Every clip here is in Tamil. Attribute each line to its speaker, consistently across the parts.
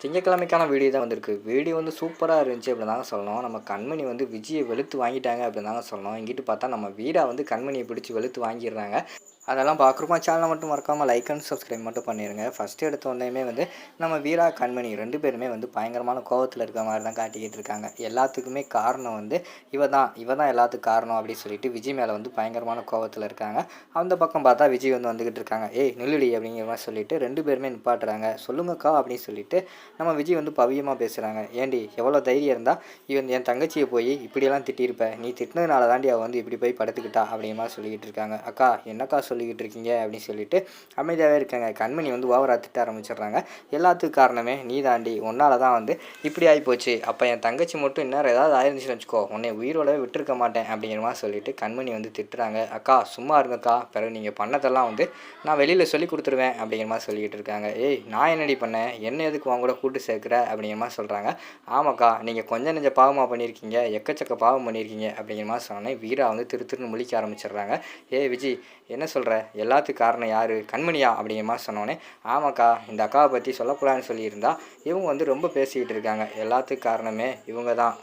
Speaker 1: திங்கக்கிழமைக்கான வீடியோ தான் வந்திருக்கு. வீடியோ வந்து சூப்பராக இருந்துச்சு அப்படின்னு தாங்க சொல்லணும். நம்ம கண்மணி வந்து விஜயை வெளுத்து வாங்கிட்டாங்க அப்படின்னு தாங்க சொல்லணும். இங்கிட்டு பார்த்தா நம்ம வீரா வந்து கண்மணியை பிடிச்சி வெளுத்து வாங்கிடுறாங்க. அதெல்லாம் பார்க்குறோமா? சேனலை மட்டும் மறக்காமல் லைக் அண்ட் சப்ஸ்கிரைப் மட்டும் பண்ணிடுங்க ஃபஸ்ட்டு எடுத்த உடனேயுமே வந்து நம்ம வீரா கண்மணி ரெண்டு பேருமே வந்து பயங்கரமான கோவத்தில் இருக்க மாதிரி தான் காட்டிக்கிட்டு இருக்காங்க. எல்லாத்துக்குமே காரணம் வந்து இவ தான். இவ தான் எல்லாத்துக்கும் காரணம் அப்படின்னு சொல்லிட்டு விஜய் மேலே வந்து பயங்கரமான கோவத்தில் இருக்காங்க. அந்த பக்கம் பார்த்தா விஜய் வந்து வந்துக்கிட்டு இருக்காங்க. ஏய் நில்லுடி அப்படிங்கிற மாதிரி சொல்லிட்டு ரெண்டு பேருமே நிப்பாட்டுறாங்க. சொல்லுங்கக்கா அப்படின்னு சொல்லிட்டு நம்ம விஜய் வந்து பவியமாக பேசுகிறாங்க ஏண்டி எவ்வளோ தைரியம் இருந்தால் இவன் என் தங்கச்சியை போய் இப்படியெல்லாம் திட்டியிருப்ப. நீ திட்டினதுனால தாண்டி அவள் வந்து இப்படி போய் படுத்துக்கிட்டா அப்படிமா சொல்லிக்கிட்டு இருக்காங்க. அக்கா என்னக்கா சொல்லிக்கிட்டு இருக்கீங்க? அப்படின்னு சொல்லிட்டு அமைதியாகவே இருக்காங்க. கண்மணி வந்து ஓவராக திட்ட ஆரம்பிச்சிடுறாங்க. எல்லாத்துக்கும் காரணமே நீ தாண்டி உன்னால தான் வந்து இப்படி ஆகிப்போச்சு அப்போ என் தங்கச்சி மட்டும் இன்னும் ஏதாவது ஆயிருந்துச்சுன்னு வச்சுக்கோ. உன்னை உயிரோடவே விட்டுருக்க மாட்டேன் அப்படிங்கிற மாதிரி சொல்லிட்டு கண்மணி வந்து திட்டுறாங்க. அக்கா சும்மா இருங்கக்கா. பிறகு நீங்கள் பண்ணதெல்லாம் வந்து நான் வெளியில் சொல்லி கொடுத்துருவேன் அப்படிங்கிற மாதிரி சொல்லிக்கிட்டு இருக்காங்க. ஏய் நான் என்னடி பண்ணேன்? என்ன எதுக்கு உன் கூட கூட்டு சேர்க்குற அப்படிங்கிற மாதிரி சொல்கிறாங்க ஆமாக்கா நீங்கள் கொஞ்சம் நெஞ்ச பாவமாக பண்ணியிருக்கீங்க எக்கச்சக்க பாவம் பண்ணியிருக்கீங்க அப்படிங்கிற மாதிரி சொன்னோன்னே வீரா வந்து திரு திருன்னு முழிக்க ஆரம்பிச்சிடுறாங்க. ஏ விஜய் என்ன சொல்கிற எல்லாத்துக்கும் காரணம் யார்? கண்மணியா? அப்படிங்கிற மாதிரி சொன்னோன்னே ஆமாக்கா இந்த அக்காவை பற்றி சொல்லக்கூடாதுன்னு சொல்லியிருந்தா இவங்க வந்து ரொம்ப பேசிக்கிட்டு இருக்காங்க. எல்லாத்துக்கும் காரணமே இவங்க தான்.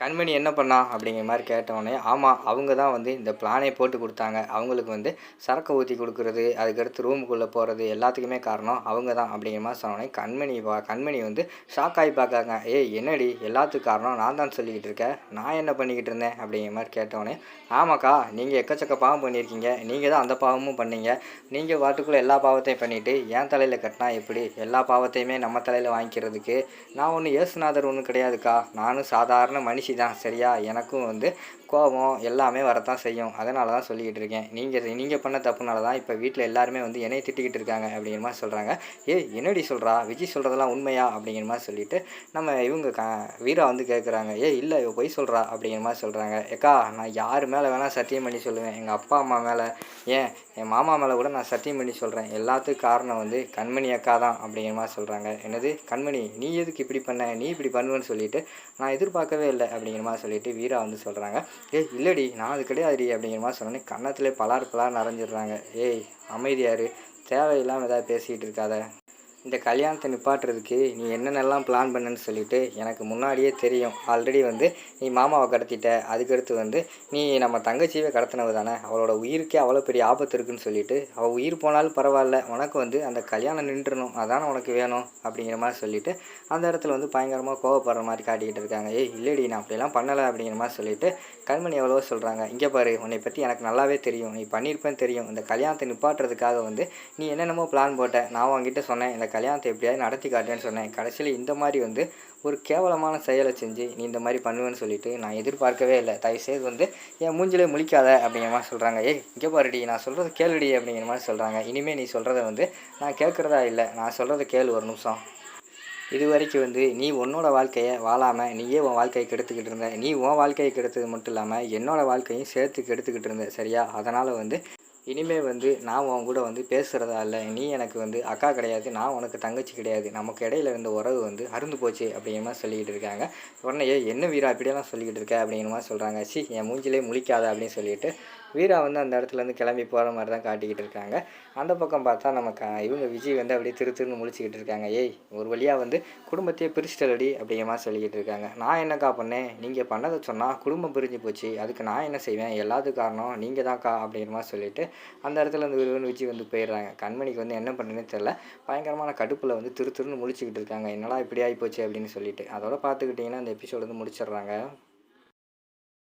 Speaker 1: கண்மணி என்ன பண்ணா அப்படிங்கிற மாதிரி கேட்டவுடனே ஆமாம் அவங்க தான் வந்து இந்த பிளானே போட்டு கொடுத்தாங்க. அவங்களுக்கு வந்து சரக்கு ஊற்றி கொடுக்குறது அதுக்கடுத்து ரூமுக்குள்ளே போகிறது எல்லாத்துக்குமே காரணம் அவங்க தான் அப்படிங்கிற மாதிரி சொன்னோடனே கண்மணி பா கண்மணி வந்து ஷாக் ஆகி பார்க்காங்க. ஏய் என்னடி? எல்லாத்துக்கும் காரணம் நான் தான் சொல்லிக்கிட்டு இருக்கேன். நான் என்ன பண்ணிக்கிட்டு இருந்தேன்? அப்படிங்கிற மாதிரி கேட்டவுடனே ஆமாக்கா நீங்கள் எக்கச்சக்க பாவம் பண்ணியிருக்கீங்க. நீங்கள் தான் அந்த பாவமும் பண்ணீங்க. நீங்கள் வாட்டுக்குள்ளே எல்லா பாவத்தையும் பண்ணிவிட்டு என் தலையில் கட்டினா எப்படி? எல்லா பாவத்தையுமே நம்ம தலையில் வாங்கிக்கிறதுக்கு. நான் ஒன்று ஏசுநாதர் ஒன்றும் கிடையாதுக்கா. நானும் சாதாரண மனுஷி தான் சரியா? எனக்கும் வந்து கோபம் எல்லாமே வரத்தான் செய்யும். அதனால தான் சொல்லிக்கிட்டு இருக்கேன். நீங்கள் நீங்கள் பண்ண தப்புனால தான் இப்போ வீட்டில் எல்லாருமே வந்து என்னை திட்டிக்கிட்டு இருக்காங்க அப்படிங்கிற மாதிரி சொல்கிறாங்க ஏ என்னடி சொல்கிறா விஜய் சொல்கிறதெல்லாம் உண்மையா? அப்படிங்கிற மாதிரி சொல்லிட்டு நம்ம இவங்க க வீரா வந்து கேட்குறாங்க ஏ இல்லை இவ பொய் சொல்கிறா அப்படிங்கிற மாதிரி சொல்கிறாங்க ஏக்கா நான் யார் மேலே வேணால் சத்தியம் பண்ணி சொல்லுவேன். எங்கள் அப்பா அம்மா மேலே. ஏன்? என் மாமா மேலே கூட நான் சத்தியம் பண்ணி சொல்கிறேன் எல்லாத்துக்கும் காரணம் வந்து கண்மணி அக்கா தான் அப்படிங்கிற மாதிரி சொல்கிறாங்க என்னது? கண்மணி நீ எதுக்கு இப்படி பண்ண? நீ இப்படி பண்ணுவேன்னு சொல்லிட்டு நான் எதிர்பார்க்கவே இல்லை. அப்படிங்கிற மாதிரி சொல்லிட்டு வீரா வந்து சொல்கிறாங்க ஏய் இல்லடி நான் அது கிடையாதுடி அப்படிங்கிற மாதிரி சொன்னோன்னே கன்னத்தில் பலார் பலார் நிறைஞ்சிடுறாங்க ஏய் அமைதியாரு தேவையில்லாமல் ஏதாவது பேசிக்கிட்டு இருக்காத. இந்த கல்யாணத்தை நிப்பாட்டுறதுக்கு நீ என்னென்னலாம் பிளான் பண்ணன்னு சொல்லிட்டு எனக்கு முன்னாடியே தெரியும். ஆல்ரெடி வந்து நீ மாமாவை கடத்திட்ட அதுக்கடுத்து வந்து நீ நம்ம தங்கச்சியவே கடத்தினவு தானே? அவளோட உயிருக்கே அவ்வளோ பெரிய ஆபத்து இருக்குன்னு சொல்லிட்டு அவள் உயிர் போனாலும் பரவாயில்ல உனக்கு வந்து அந்த கல்யாணம் நின்றுணும் அதானே உனக்கு வேணும் அப்படிங்கிற மாதிரி சொல்லிட்டு அந்த இடத்துல வந்து பயங்கரமாக கோவப்படுற மாதிரி காட்டிக்கிட்டு இருக்காங்க. ஏய் இல்லடி நான் அப்படிலாம் பண்ணலை அப்படிங்கிற மாதிரி சொல்லிட்டு கண்மணி எவ்வளோ சொல்கிறாங்க இங்கே பாரு உன்னை பற்றி எனக்கு நல்லாவே தெரியும் நீ பண்ணியிருப்பேன்னு தெரியும். இந்த கல்யாணத்தை நிப்பாட்டுறதுக்காக வந்து நீ என்னென்னமோ பிளான் போட்ட. நான் உங்ககிட்ட சொன்னேன் இந்த கல்யாணத்தை எப்படியாவது நடத்தி காட்டேன்னு சொன்னேன். கடைசியில் இந்த மாதிரி வந்து ஒரு கேவலமான செயலை செஞ்சு நீ இந்த மாதிரி பண்ணுவேன்னு சொல்லிட்டு நான் எதிர்பார்க்கவே இல்லை. தயவுசெய்து வந்து என் மூஞ்சிலே முழிக்காத அப்படிங்கிற மாதிரி சொல்கிறாங்க ஏய் இங்கே பாருடி நான் சொல்கிறது கேளுடி அப்படிங்கிற மாதிரி சொல்கிறாங்க இனிமேல் நீ சொல்கிறத வந்து நான் கேட்குறதா இல்லை நான் சொல்கிறத கேளு ஒரு நிமிஷம். இது வரைக்கும் வந்து நீ உன்னோட வாழ்க்கையை வாழாமல் நீயே உன் வாழ்க்கையை கெடுத்துக்கிட்டு இருந்த நீ உன் வாழ்க்கையை கெடுத்தது மட்டும் இல்லாமல் என்னோடய வாழ்க்கையும் சேர்த்து கெடுத்துக்கிட்டு இருந்த சரியா? அதனால் வந்து இனிமேல் வந்து நான் உன் கூட வந்து பேசுகிறதா இல்லை நீ எனக்கு வந்து அக்கா கிடையாது நான் உனக்கு தங்கச்சி கிடையாது நமக்கு இடையில இருந்த உறவு வந்து அருந்து போச்சு அப்படிங்கிற மாதிரி சொல்லிக்கிட்டு இருக்காங்க. உடனே ஏய் என்ன வீரா இப்படியெல்லாம் சொல்லிக்கிட்டு இருக்க? அப்படிங்கிற மாதிரி சொல்கிறாங்க சி என் மூஞ்சிலே முழிக்காத அப்படின்னு சொல்லிட்டு வீரா வந்து அந்த இடத்துலேருந்து கிளம்பி போகிற மாதிரி தான் காட்டிக்கிட்டு இருக்காங்க. அந்த பக்கம் பார்த்தா நமக்கு இவங்க விஜய் வந்து அப்படியே திரு திருன்னு முழிச்சிக்கிட்டு இருக்காங்க. ஏய் ஒரு வழியாக வந்து குடும்பத்தையே பிரிச்சிட்டலடி அப்படிங்கிற மாதிரி சொல்லிக்கிட்டு இருக்காங்க. நான் என்னக்கா பண்ணேன்? நீங்கள் பண்ணதை சொன்னால் குடும்பம் பிரிஞ்சு போச்சு. அதுக்கு நான் என்ன செய்வேன்? எல்லாத்துக்கும் காரணம் நீங்கள் தான்க்கா அப்படிங்கிற மாதிரி சொல்லிட்டு அந்த இடத்துல அந்த விருவன் விஜய் வந்து போயிடுறாங்க. கண்மணிக்கு வந்து என்ன பண்ணுறதுனே தெரில பயங்கரமான கடுப்பில் வந்து திரு திருன்னு முழிச்சிக்கிட்டு இருக்காங்க. என்னடா இப்படி ஆகி போச்சு அப்படின்னு சொல்லிட்டு. அதோட பார்த்துக்கிட்டிங்கன்னா அந்த எபிசோடு வந்து முடிச்சிடுறாங்க.